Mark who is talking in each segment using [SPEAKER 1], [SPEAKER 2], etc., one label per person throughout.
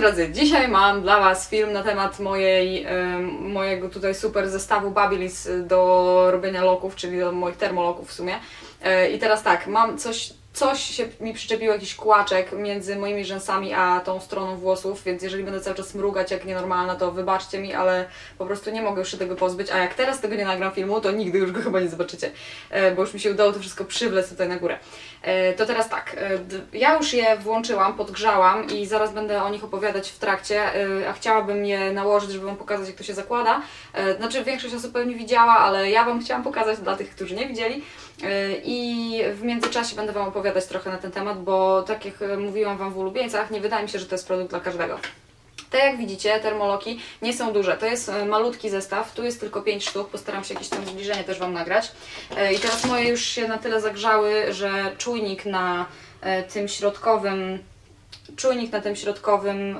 [SPEAKER 1] drodzy, dzisiaj mam dla Was film na temat mojej, mojego tutaj super zestawu Babilis do robienia loków, czyli do moich termoloków w sumie. E, I teraz tak, mam coś, coś się mi przyczepił, jakiś kłaczek między moimi rzęsami a tą stroną włosów, więc jeżeli będę cały czas mrugać jak nienormalna, to wybaczcie mi, ale po prostu nie mogę już się tego pozbyć, a jak teraz tego nie nagram filmu, to nigdy już go chyba nie zobaczycie, e, bo już mi się udało to wszystko przywlec tutaj na górę. E, To teraz tak, e, ja już je włączyłam, podgrzałam i zaraz będę o nich opowiadać w trakcie, a chciałabym je nałożyć, żeby Wam pokazać jak to się zakłada. Znaczy większość osób pewnie widziała, ale ja Wam chciałam pokazać dla tych, którzy nie widzieli. E, I w międzyczasie będę Wam opowiadać trochę na ten temat, bo tak jak e, mówiłam Wam w ulubieńcach, nie wydaje mi się, że to jest produkt dla każdego. Tak jak widzicie, termoloki nie są duże. To jest e, malutki zestaw, tu jest tylko 5 sztuk, postaram się jakieś tam zbliżenie też Wam nagrać. I teraz moje już się na tyle zagrzały, że czujnik na tym środkowym czujnik na tym środkowym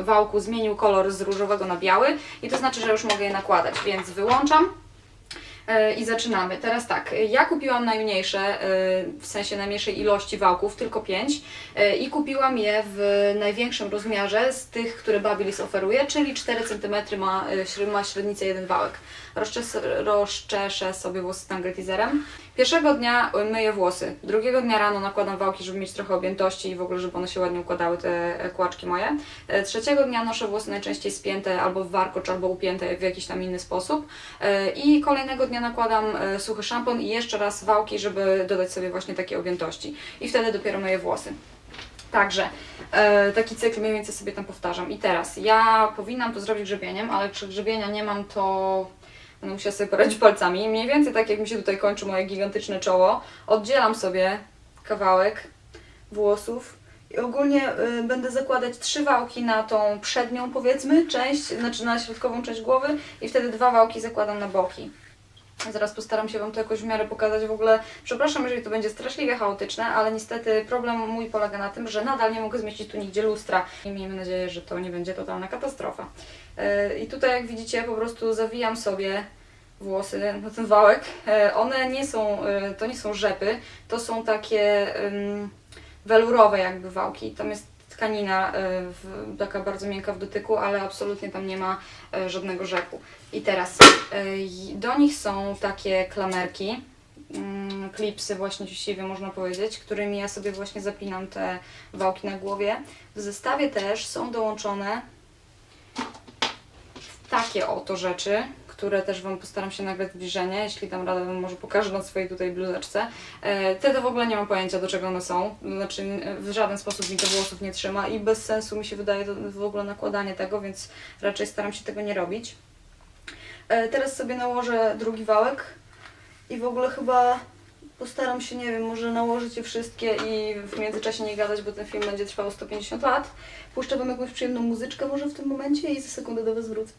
[SPEAKER 1] wałku zmienił kolor z różowego na biały i to znaczy, że już mogę je nakładać, więc wyłączam. E, I zaczynamy. Teraz tak, ja kupiłam najmniejsze, e, w sensie najmniejszej ilości wałków, tylko 5 i kupiłam je w największym rozmiarze z tych, które Babilis oferuje, czyli 4 cm ma, e, ma średnicę jeden wałek. Rozczes, rozczeszę sobie włosy tangretizerem. Pierwszego dnia e, myję włosy, drugiego dnia rano nakładam wałki, żeby mieć trochę objętości i w ogóle, żeby one się ładnie układały, te e, kłaczki moje. E, Trzeciego dnia noszę włosy najczęściej spięte albo w warkocz, albo upięte w jakiś tam inny sposób. E, I kolejnego dnia nakładam suchy szampon i jeszcze raz wałki, żeby dodać sobie właśnie takie objętości. I wtedy dopiero myję włosy. Także taki cykl mniej więcej sobie tam powtarzam. I teraz ja powinnam to zrobić grzebieniem, ale czy grzebienia nie mam, to będę musiała sobie poradzić palcami. Mniej więcej tak jak mi się tutaj kończy moje gigantyczne czoło, oddzielam sobie kawałek włosów i ogólnie y, będę zakładać trzy wałki na tą przednią powiedzmy część, znaczy na środkową część głowy i wtedy dwa wałki zakładam na boki. Zaraz postaram się Wam to jakoś w miarę pokazać. W ogóle przepraszam, jeżeli to będzie straszliwie chaotyczne, ale niestety problem mój polega na tym, że nadal nie mogę zmieścić tu nigdzie lustra. I miejmy nadzieję, że to nie będzie totalna katastrofa. Yy, I tutaj jak widzicie po prostu zawijam sobie włosy na ten wałek. Yy, One nie są, yy, to nie są rzepy, to są takie welurowe jakby wałki. Tam jest tkanina y, w, taka bardzo miękka w dotyku, ale absolutnie tam nie ma y, żadnego rzepu. I teraz y, do nich są takie klamerki, mm, klipsy właśnie siwe można powiedzieć, którymi ja sobie właśnie zapinam te wałki na głowie. W zestawie też są dołączone takie oto rzeczy, które też Wam postaram się nagrać zbliżenie, jeśli tam radę może pokażę na swojej tutaj bluzeczce. E, Te to w ogóle nie mam pojęcia do czego one są, znaczy w żaden sposób mi to włosów nie trzyma i bez sensu mi się wydaje w ogóle nakładanie tego, więc raczej staram się tego nie robić. E, Teraz sobie nałożę drugi wałek i w ogóle chyba postaram się, nie wiem, może nałożyć je wszystkie i w międzyczasie nie gadać, bo ten film będzie trwał 150 lat. Puszczę Wam jakąś przyjemną muzyczkę może w tym momencie i za sekundę do Was wrócę.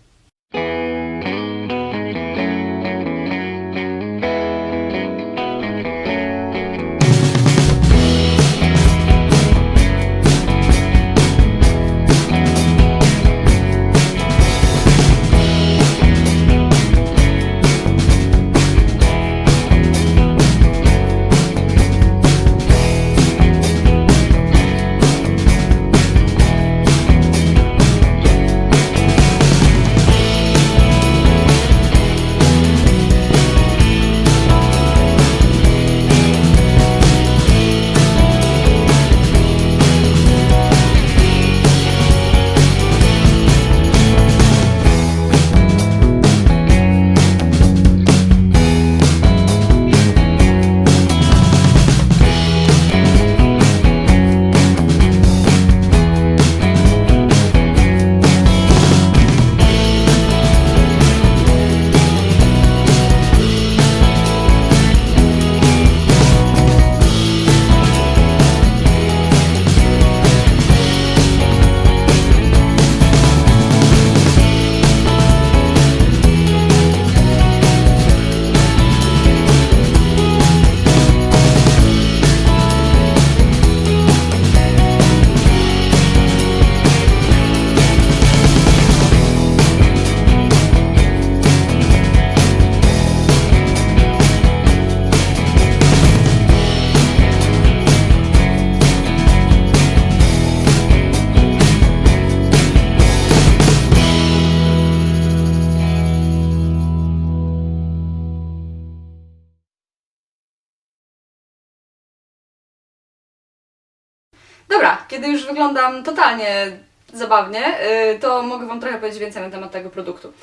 [SPEAKER 1] Dobra, kiedy już wyglądam totalnie zabawnie, y, to mogę Wam trochę powiedzieć więcej na temat tego produktu.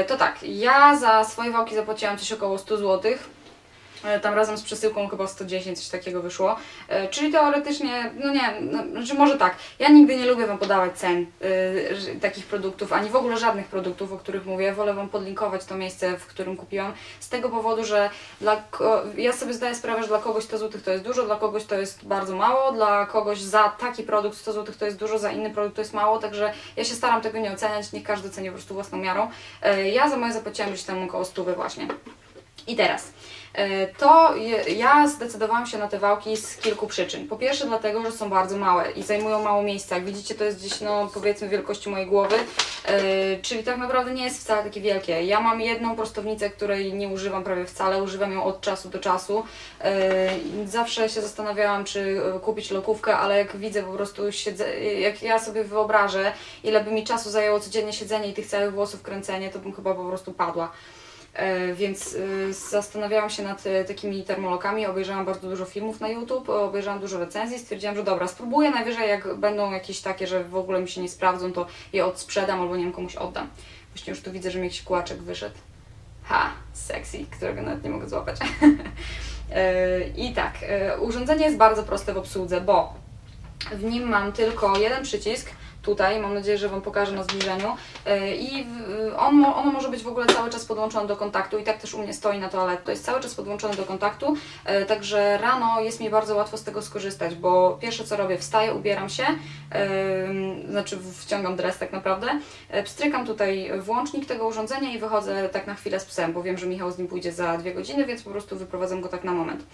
[SPEAKER 1] Y, To tak, ja za swoje wałki zapłaciłam coś około 100 zł. Tam razem z przesyłką chyba 110, coś takiego wyszło. E, Czyli teoretycznie, no nie, no, znaczy może tak, ja nigdy nie lubię Wam podawać cen że- takich produktów, ani w ogóle żadnych produktów, o których mówię. Wolę Wam podlinkować to miejsce, w którym kupiłam, z tego powodu, że dla, ja sobie zdaję sprawę, że dla kogoś 100 zł to jest dużo, dla kogoś to jest bardzo mało, dla kogoś za taki produkt 100 zł to jest dużo, za inny produkt to jest mało, także ja się staram tego nie oceniać, niech każdy ceni po prostu własną miarą. E, Ja za moje zapłaciłam gdzieś tam około 100 właśnie. I teraz, e, to je- ja zdecydowałam się na te wałki z kilku przyczyn. Po pierwsze dlatego, że są bardzo małe i zajmują mało miejsca. Jak widzicie, to jest gdzieś, no powiedzmy, wielkości mojej głowy, e, czyli tak naprawdę nie jest wcale takie wielkie. Ja mam jedną prostownicę, której nie używam prawie wcale, używam ją od czasu do czasu. E, Zawsze się zastanawiałam, czy e, kupić lokówkę, ale jak widzę po prostu, siedzę, jak ja sobie wyobrażę, ile by mi czasu zajęło codziennie siedzenie i tych całych włosów kręcenie, to bym chyba po prostu padła. E, Więc y, zastanawiałam się nad e, takimi termolokami, obejrzałam bardzo dużo filmów na YouTube, obejrzałam dużo recenzji, stwierdziłam, że dobra, spróbuję, najwyżej jak będą jakieś takie, że w ogóle mi się nie sprawdzą, to je odsprzedam albo nie wiem, komuś oddam. Właśnie już tu widzę, że mi jakiś kłaczek wyszedł. Ha, sexy, którego nawet nie mogę złapać. E, I tak, e, urządzenie jest bardzo proste w obsłudze, bo w nim mam tylko jeden przycisk, tutaj, mam nadzieję, że Wam pokażę na zbliżeniu. E, i w- on, ono może być w ogóle cały czas podłączone do kontaktu i tak też u mnie stoi na toalet, to jest cały czas podłączone do kontaktu, e, także rano jest mi bardzo łatwo z tego skorzystać, bo pierwsze co robię, wstaję, ubieram się, znaczy wciągam dres tak naprawdę, e, pstrykam tutaj włącznik tego urządzenia i wychodzę tak na chwilę z psem, bo wiem, że Michał z nim pójdzie za dwie godziny, więc po prostu wyprowadzam go tak na moment.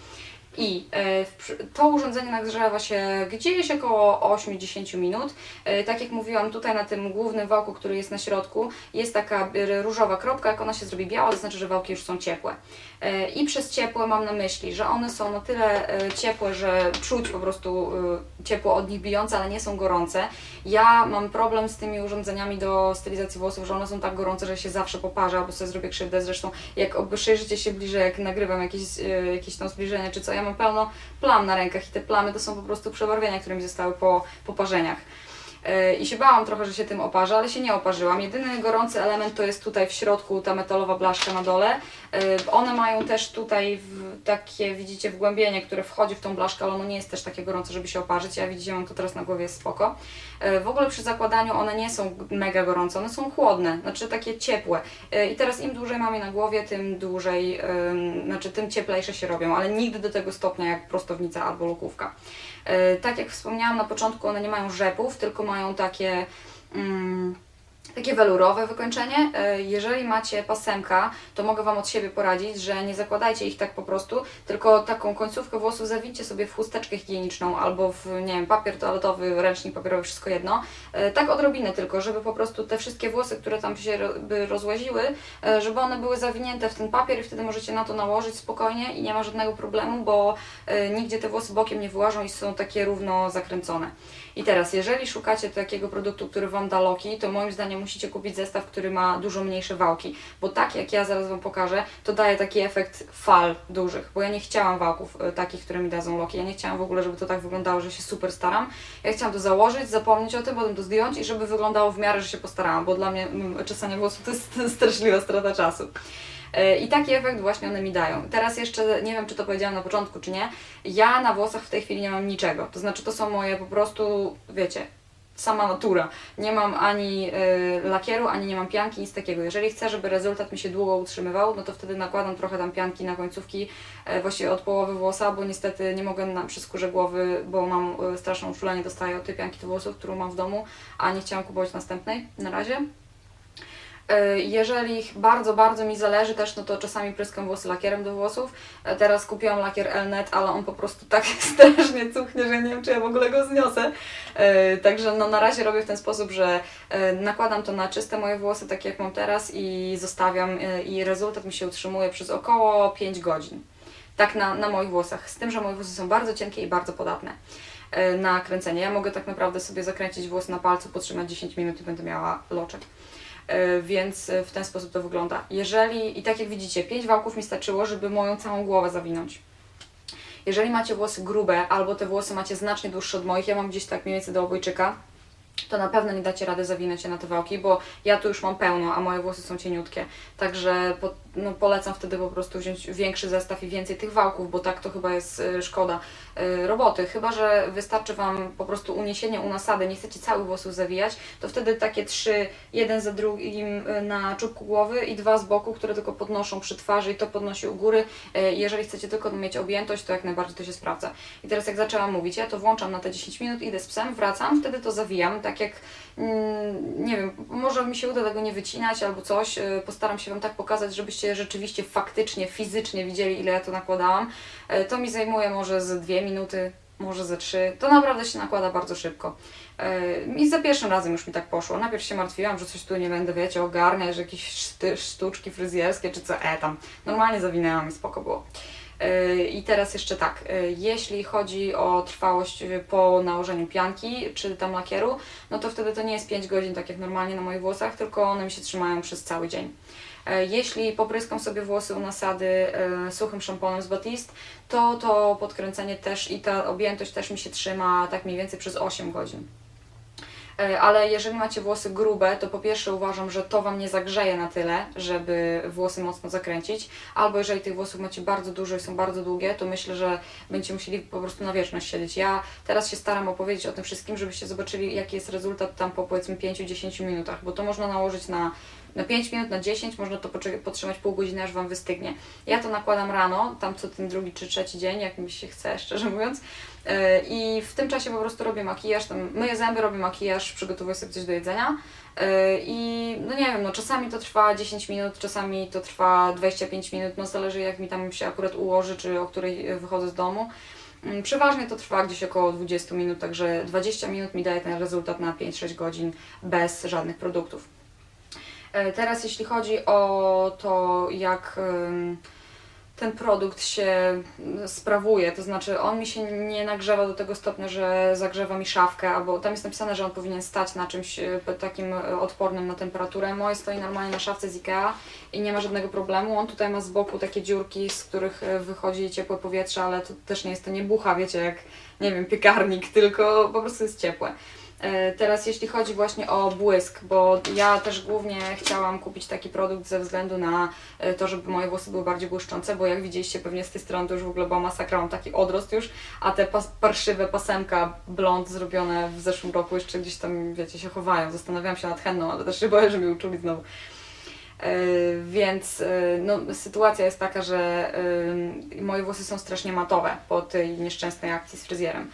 [SPEAKER 1] I e, to urządzenie nagrzewa się gdzieś około 8-10 minut. E, Tak jak mówiłam, tutaj na tym głównym wałku, który jest na środku, jest taka różowa kropka. Jak ona się zrobi biała, to znaczy, że wałki już są ciepłe. E, I przez ciepłe mam na myśli, że one są na tyle ciepłe, że czuć po prostu ciepło od nich bijące, ale nie są gorące. Ja mam problem z tymi urządzeniami do stylizacji włosów, że one są tak gorące, że się zawsze poparza, bo sobie zrobię krzywdę. Zresztą jak obejrzycie się bliżej, jak nagrywam jakieś, jakieś tam zbliżenie czy co, ja mam pełno plam na rękach i te plamy to są po prostu przebarwienia, które mi zostały po, po parzeniach. I się bałam trochę, że się tym oparzę, ale się nie oparzyłam. Jedyny gorący element to jest tutaj w środku ta metalowa blaszka na dole. E, One mają też tutaj takie, widzicie, wgłębienie, które wchodzi w tą blaszkę, ale ono nie jest też takie gorące, żeby się oparzyć. Ja widzicie, mam to teraz na głowie, jest spoko. E, W ogóle przy zakładaniu one nie są mega gorące, one są chłodne, znaczy takie ciepłe. E, I teraz im dłużej mam je na głowie, tym dłużej, znaczy tym cieplejsze się robią, ale nigdy do tego stopnia jak prostownica albo lukówka. E, Tak jak wspomniałam na początku, one nie mają rzepów, tylko mają takie. Mm, takie welurowe wykończenie. E, Jeżeli macie pasemka, to mogę Wam od siebie poradzić, że nie zakładajcie ich tak po prostu, tylko taką końcówkę włosów zawincie sobie w chusteczkę higieniczną albo w, nie wiem, papier toaletowy, ręcznik papierowy, wszystko jedno. E, Tak odrobinę tylko, żeby po prostu te wszystkie włosy, które tam się by rozłaziły, e, żeby one były zawinięte w ten papier i wtedy możecie na to nałożyć spokojnie i nie ma żadnego problemu, bo nigdzie te włosy bokiem nie wyłażą i są takie równo zakręcone. I teraz, jeżeli szukacie takiego produktu, który Wam da loki, to moim zdaniem musicie kupić zestaw, który ma dużo mniejsze wałki, bo tak jak ja zaraz Wam pokażę, to daje taki efekt fal dużych, bo ja nie chciałam wałków e, takich, które mi dadzą loki, ja nie chciałam w ogóle, żeby to tak wyglądało, że się super staram. Ja chciałam to założyć, zapomnieć o tym, potem to zdjąć i żeby wyglądało w miarę, że się postarałam, bo dla mnie mm, czesanie włosów to jest straszliwa strata czasu. E, I taki efekt właśnie one mi dają. Teraz jeszcze nie wiem, czy to powiedziałam na początku, czy nie. Ja na włosach w tej chwili nie mam niczego. To znaczy, to są moje po prostu, wiecie, sama natura. Nie mam ani y, lakieru, ani nie mam pianki, nic takiego. Jeżeli chcę, żeby rezultat mi się długo utrzymywał, no to wtedy nakładam trochę tam pianki na końcówki, e, właściwie od połowy włosa, bo niestety nie mogę na, przy skórze głowy, bo mam y, straszną uczulenie, dostaję od tej pianki do włosów, którą mam w domu, a nie chciałam kupować następnej na razie. E, Jeżeli bardzo, bardzo mi zależy też, no to czasami pryskam włosy lakierem do włosów. E, Teraz kupiłam lakier Elnet, ale on po prostu tak strasznie cuchnie, że nie wiem, czy ja w ogóle go zniosę. E, Także no na razie robię w ten sposób, że e, nakładam to na czyste moje włosy, takie jak mam teraz i zostawiam i rezultat mi się utrzymuje przez około 5 godzin. Tak na, na moich włosach. Z tym, że moje włosy są bardzo cienkie i bardzo podatne na kręcenie. Ja mogę tak naprawdę sobie zakręcić włos na palcu, podtrzymać 10 minut i będę miała loczek. E, Więc e, w ten sposób to wygląda. Jeżeli, i tak jak widzicie, 5 wałków mi starczyło, żeby moją całą głowę zawinąć. Jeżeli macie włosy grube albo te włosy macie znacznie dłuższe od moich, ja mam gdzieś tak mniej więcej do obojczyka, to na pewno nie dacie rady zawinąć się na te wałki, bo ja tu już mam pełno, a moje włosy są cieniutkie. Także po, no, polecam wtedy po prostu wziąć większy zestaw i więcej tych wałków, bo tak to chyba jest y, szkoda roboty. Chyba, że wystarczy Wam po prostu uniesienie u nasady, nie chcecie całych włosów zawijać, to wtedy takie trzy, jeden za drugim y, na czubku głowy i dwa z boku, które tylko podnoszą przy twarzy i to podnosi u góry. Y, Jeżeli chcecie tylko mieć objętość, to jak najbardziej to się sprawdza. I teraz jak zaczęłam mówić, ja to włączam na te 10 minut, idę z psem, wracam, wtedy to zawijam, tak jak, mm, nie wiem, może mi się uda tego nie wycinać albo coś, y, postaram się Wam tak pokazać, żebyście rzeczywiście faktycznie, fizycznie widzieli, ile ja to nakładałam. Y, To mi zajmuje może ze dwie minuty, może ze trzy, to naprawdę się nakłada bardzo szybko. Y, I za pierwszym razem już mi tak poszło. Najpierw się martwiłam, że coś tu nie będę, wiecie, ogarniać, że jakieś sztuczki fryzjerskie czy co, e tam. Normalnie zawinęłam i spoko było. Yy, I teraz jeszcze tak, yy, jeśli chodzi o trwałość yy, po nałożeniu pianki czy tam lakieru, no to wtedy to nie jest 5 godzin, tak jak normalnie na moich włosach, tylko one mi się trzymają przez cały dzień. Jeśli popryskam sobie włosy u nasady suchym szamponem z Batiste, to to podkręcenie też i ta objętość też mi się trzyma tak mniej więcej przez 8 godzin. E, Ale jeżeli macie włosy grube, to po pierwsze uważam, że to Wam nie zagrzeje na tyle, żeby włosy mocno zakręcić. Albo jeżeli tych włosów macie bardzo dużo i są bardzo długie, to myślę, że będziecie musieli po prostu na wieczność siedzieć. Ja teraz się staram opowiedzieć o tym wszystkim, żebyście zobaczyli, jaki jest rezultat tam po powiedzmy 5-10 minutach, bo to można nałożyć na na 5 minut, na 10, można to podtrzymać pół godziny, aż Wam wystygnie. Ja to nakładam rano, tam co ten drugi czy trzeci dzień, jak mi się chce, szczerze mówiąc. Yy, I w tym czasie po prostu robię makijaż, tam myję zęby, robię makijaż, przygotowuję sobie coś do jedzenia. Yy, I no nie wiem, no czasami to trwa 10 minut, czasami to trwa 25 minut, no zależy jak mi tam się akurat ułoży, czy o której y, wychodzę z domu. Mm, Przeważnie to trwa gdzieś około 20 minut, także 20 minut mi daje ten rezultat na 5-6 godzin bez żadnych produktów. E, Teraz jeśli chodzi o to, jak ten produkt się sprawuje, to znaczy on mi się nie nagrzewa do tego stopnia, że zagrzewa mi szafkę, albo tam jest napisane, że on powinien stać na czymś e, takim e, odpornym na temperaturę. Moje stoi normalnie na szafce z Ikea i nie ma żadnego problemu. On tutaj ma z boku takie dziurki, z których wychodzi ciepłe powietrze, ale to też nie jest to nie bucha, wiecie, jak nie wiem, piekarnik, tylko po prostu jest ciepłe. E, Teraz jeśli chodzi właśnie o błysk, bo ja też głównie chciałam kupić taki produkt ze względu na e, to, żeby moje włosy były bardziej błyszczące, bo jak widzieliście pewnie z tej strony to już w ogóle była masakra, mam taki odrost już, a te pas parszywe pasemka blond zrobione w zeszłym roku jeszcze gdzieś tam, wiecie, się chowają. Zastanawiałam się nad henną, ale też się boję, że mi uczuli znowu. E, Więc e, no, sytuacja jest taka, że e, moje włosy są strasznie matowe po tej nieszczęsnej akcji z fryzjerem.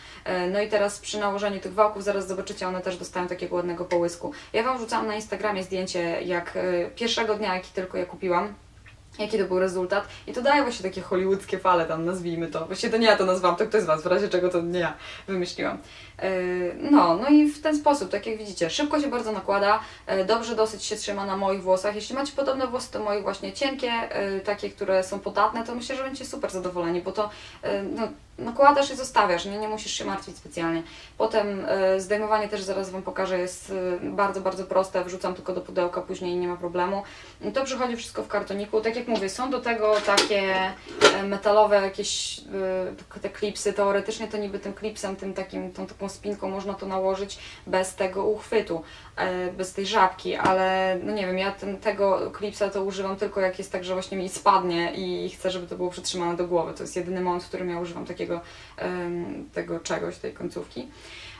[SPEAKER 1] No i teraz przy nałożeniu tych wałków, zaraz zobaczycie, one też dostają takiego ładnego połysku. Ja Wam wrzucałam na Instagramie zdjęcie, jak pierwszego dnia, jaki tylko je kupiłam. Jaki to był rezultat? I to daje właśnie takie hollywoodzkie fale, tam nazwijmy to. Właściwie to nie ja to nazwałam, to ktoś z Was, w razie czego to nie ja wymyśliłam. E, No, no i w ten sposób, tak jak widzicie, szybko się bardzo nakłada, e, dobrze dosyć się trzyma na moich włosach. Jeśli macie podobne włosy do moich właśnie cienkie, e, takie, które są podatne, to myślę, że będziecie super zadowoleni, bo to no, nakładasz i zostawiasz, nie, nie musisz się martwić specjalnie. Potem zdejmowanie też zaraz Wam pokażę, jest bardzo, bardzo proste, wrzucam tylko do pudełka później i nie ma problemu. To przychodzi wszystko w kartoniku, tak jak mówię, są do tego takie metalowe jakieś te klipsy, teoretycznie to niby tym klipsem, tym takim, tą taką spinką można to nałożyć bez tego uchwytu, e, bez tej żabki, ale no nie wiem, ja ten, tego klipsa to używam tylko jak jest tak, że właśnie mi spadnie i chcę, żeby to było przytrzymane do głowy. To jest jedyny moment, w którym ja używam takiego tego czegoś, tej końcówki.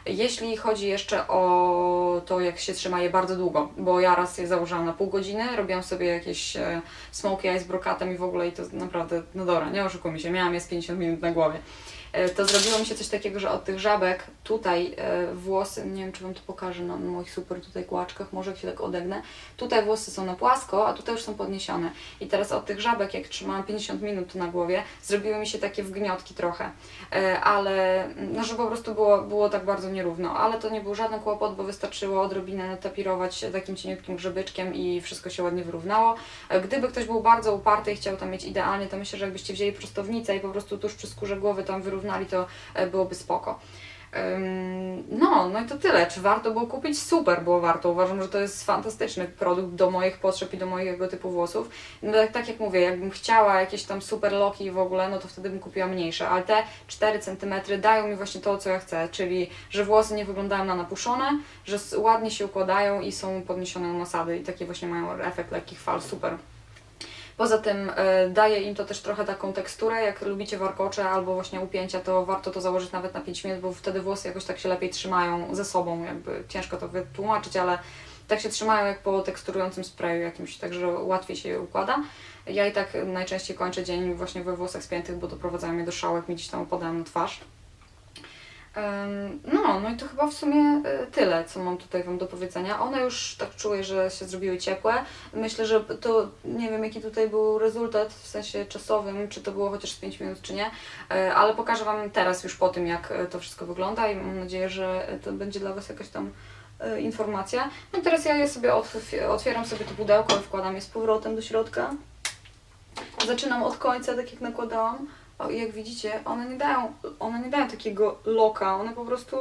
[SPEAKER 1] Jeśli chodzi jeszcze o to, jak się trzyma je bardzo długo, bo ja raz je założyłam na pół godziny, robiłam sobie jakieś e, smoky eye z brokatem i w ogóle i to naprawdę, no dobra, nie oszukujmy się, miałam je z 50 minut na głowie. E, To zrobiło mi się coś takiego, że od tych żabek tutaj e, włosy, nie wiem czy Wam to pokażę na moich super tutaj kłaczkach, może jak się tak odegnę, tutaj włosy są na płasko, a tutaj już są podniesione. I teraz od tych żabek, jak trzymałam 50 minut na głowie, zrobiły mi się takie wgniotki trochę, E, ale no, że po prostu było, było tak bardzo nierówno, ale to nie był żaden kłopot, bo wystarczyło odrobinę natapirować takim cieniutkim grzebyczkiem i wszystko się ładnie wyrównało. Gdyby ktoś był bardzo uparty i chciał tam mieć idealnie, to myślę, że jakbyście wzięli prostownicę i po prostu tuż przy skórze głowy tam wyrównali, to e, byłoby spoko. No, no i to tyle. Czy warto było kupić? Super było warto. Uważam, że to jest fantastyczny produkt do moich potrzeb i do mojego typu włosów. No tak, tak jak mówię, jakbym chciała jakieś tam super loki w ogóle, no to wtedy bym kupiła mniejsze, ale te 4 cm dają mi właśnie to, co ja chcę, czyli że włosy nie wyglądają na napuszone, że ładnie się układają i są podniesione na nasady i taki właśnie mają efekt lekkich fal, super. Poza tym e, daje im to też trochę taką teksturę, jak lubicie warkocze albo właśnie upięcia, to warto to założyć nawet na 5 minut, bo wtedy włosy jakoś tak się lepiej trzymają ze sobą, jakby ciężko to wytłumaczyć, ale tak się trzymają jak po teksturującym sprayu jakimś, także łatwiej się je układa. Ja i tak najczęściej kończę dzień właśnie we włosach spiętych, bo doprowadzają mnie do szału, jak mi gdzieś tam opadają na twarz. No, no i to chyba w sumie e, tyle, co mam tutaj Wam do powiedzenia. One już tak czuję, że się zrobiły ciepłe. Myślę, że to nie wiem, jaki tutaj był rezultat w sensie czasowym, czy to było chociaż z 5 minut, czy nie, e, ale pokażę Wam teraz już po tym, jak e, to wszystko wygląda i mam nadzieję, że to będzie dla Was jakaś tam informacja. No i teraz ja je sobie otw- otwieram sobie to pudełko i wkładam je z powrotem do środka. Zaczynam od końca, tak jak nakładałam. Jak widzicie, one nie dają, one nie dają takiego loka, one po prostu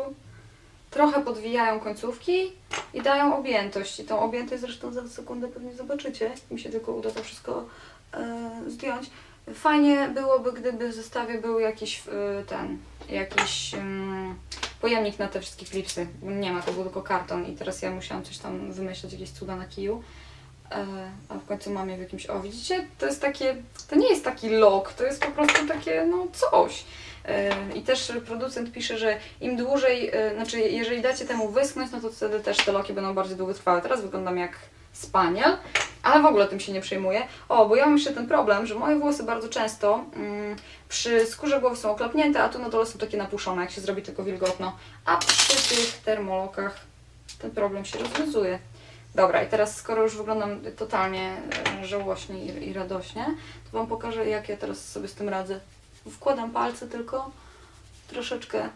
[SPEAKER 1] trochę podwijają końcówki i dają objętość. I tą objętość zresztą za sekundę pewnie zobaczycie. Mi się tylko uda to wszystko e, zdjąć. Fajnie byłoby, gdyby w zestawie był jakiś e, ten, jakiś mm, pojemnik na te wszystkie klipsy. Nie ma, to był tylko karton i teraz ja musiałam coś tam wymyśleć, jakieś cuda na kiju. E, a w końcu mam je w jakimś. O, widzicie? To jest takie. To nie jest taki lok, to jest po prostu takie, no coś. E, I też producent pisze, że im dłużej, e, znaczy jeżeli dacie temu wyschnąć, no to wtedy też te loki będą bardziej długotrwałe. Teraz wyglądam jak spaniel, ale w ogóle tym się nie przejmuję. O, bo ja mam jeszcze ten problem, że moje włosy bardzo często mm, przy skórze głowy są oklapnięte, a tu na dole są takie napuszone, jak się zrobi tylko wilgotno. A przy tych termolokach ten problem się rozwiązuje. Dobra, i teraz skoro już wyglądam totalnie e, żałośnie i, i radośnie, to Wam pokażę, jak ja teraz sobie z tym radzę. Wkładam palce tylko, troszeczkę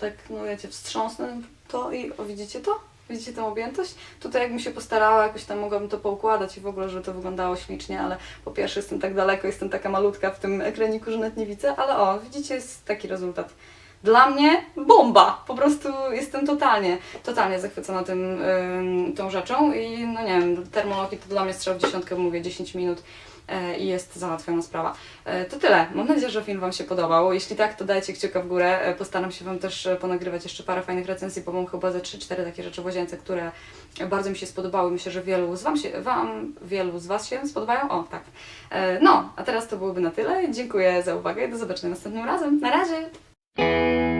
[SPEAKER 1] tak, no wiecie, wstrząsnę to i o, widzicie to? Widzicie tą objętość? Tutaj jakbym się postarała, jakoś tam mogłabym to poukładać i w ogóle, żeby to wyglądało ślicznie, ale po pierwsze jestem tak daleko, jestem taka malutka w tym ekraniku, że nawet nie widzę, ale o, widzicie, jest taki rezultat. Dla mnie bomba! Po prostu jestem totalnie, totalnie zachwycona tym, ym, tą rzeczą i no nie wiem, termologi to dla mnie strzał w dziesiątkę, mówię 10 minut e, i jest załatwiona sprawa. E, To tyle. Mam nadzieję, że film Wam się podobał. Jeśli tak, to dajcie kciuka w górę. E, Postaram się Wam też ponagrywać jeszcze parę fajnych recenzji, bo mam chyba ze 3-4 takie rzeczy w łazience, które bardzo mi się spodobały. Myślę, że wielu z Wam się, Wam, wielu z Was się spodobają. O, tak. No, a teraz to byłoby na tyle. Dziękuję za uwagę i do zobaczenia następnym razem. Na razie! Música